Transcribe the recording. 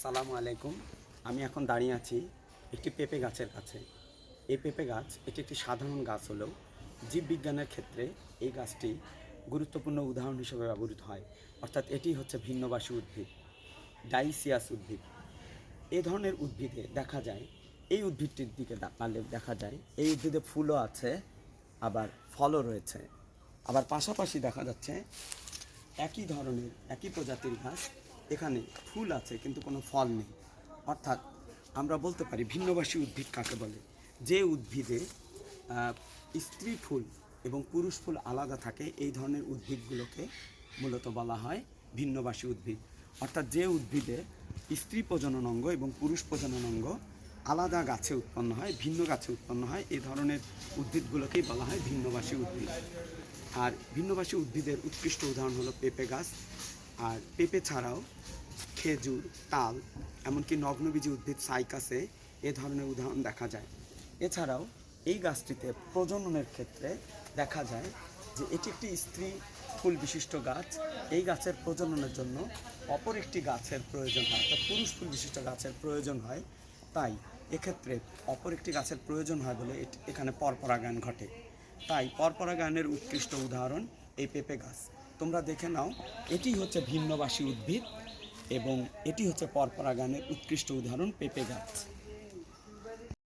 আসসালামু আলাইকুম। আমি এখন দাঁড়িয়ে আছি একটি পেঁপে গাছের কাছে। এই পেঁপে গাছ এটি একটি সাধারণ গাছ হলেও জীববিজ্ঞানের ক্ষেত্রে এই গাছটি গুরুত্বপূর্ণ উদাহরণ হিসেবে ব্যবহৃত হয়। অর্থাৎ এটি হচ্ছে ভিন্নবাসী উদ্ভিদ, ডাইসিয়াস উদ্ভিদ। এ ধরনের উদ্ভিদে দেখা যায়, এই উদ্ভিদটির দিকে তাকালে দেখা যায়, এই উদ্ভিদে ফুলও আছে, আবার ফলও রয়েছে। আবার পাশাপাশি দেখা যাচ্ছে একই ধরনের, একই প্রজাতির ঘাস এখানে ফুল আছে, কিন্তু কোনো ফল নেই। অর্থাৎ আমরা বলতে পারি ভিন্নবাসী উদ্ভিদ কাকে বলে? যে উদ্ভিদে স্ত্রী ফুল এবং পুরুষ ফুল আলাদা থাকে, এই ধরনের উদ্ভিদগুলোকে মূলত বলা হয় ভিন্নবাসী উদ্ভিদ। অর্থাৎ যে উদ্ভিদে স্ত্রী প্রজনন অঙ্গ এবং পুরুষ প্রজনন অঙ্গ আলাদা গাছে উৎপন্ন হয়, ভিন্ন গাছে উৎপন্ন হয় এই ধরনের উদ্ভিদগুলোকেই বলা হয় ভিন্নবাসী উদ্ভিদ। আর ভিন্নবাসী উদ্ভিদের উৎকৃষ্ট উদাহরণ হলো পেঁপে গাছ। আর পেঁপে ছাড়াও খেজুর, তাল, এমনকি নগ্নবীজি উদ্ভিদ সাইকাসে এ ধরনের উদাহরণ দেখা যায়। এছাড়াও এই গাছটিতে প্রজননের ক্ষেত্রে দেখা যায় যে এটি একটি স্ত্রী ফুল বিশিষ্ট গাছ। এই গাছের প্রজননের জন্য অপর একটি গাছের প্রয়োজন হয়, অর্থাৎ পুরুষ ফুল বিশিষ্ট গাছের প্রয়োজন হয়। তাই এক্ষেত্রে অপর একটি গাছের প্রয়োজন হয় বলে এখানে পরপরাগায়ন ঘটে। তাই পরপরাগায়নের উৎকৃষ্ট উদাহরণ এই পেঁপে গাছ। তোমরা দেখে নাও, এটি হচ্ছে ভিন্নবাসী উদ্ভিদ এবং এটি হচ্ছে পরপরাগানের উৎকৃষ্ট উদাহরণ পেঁপে গাছ।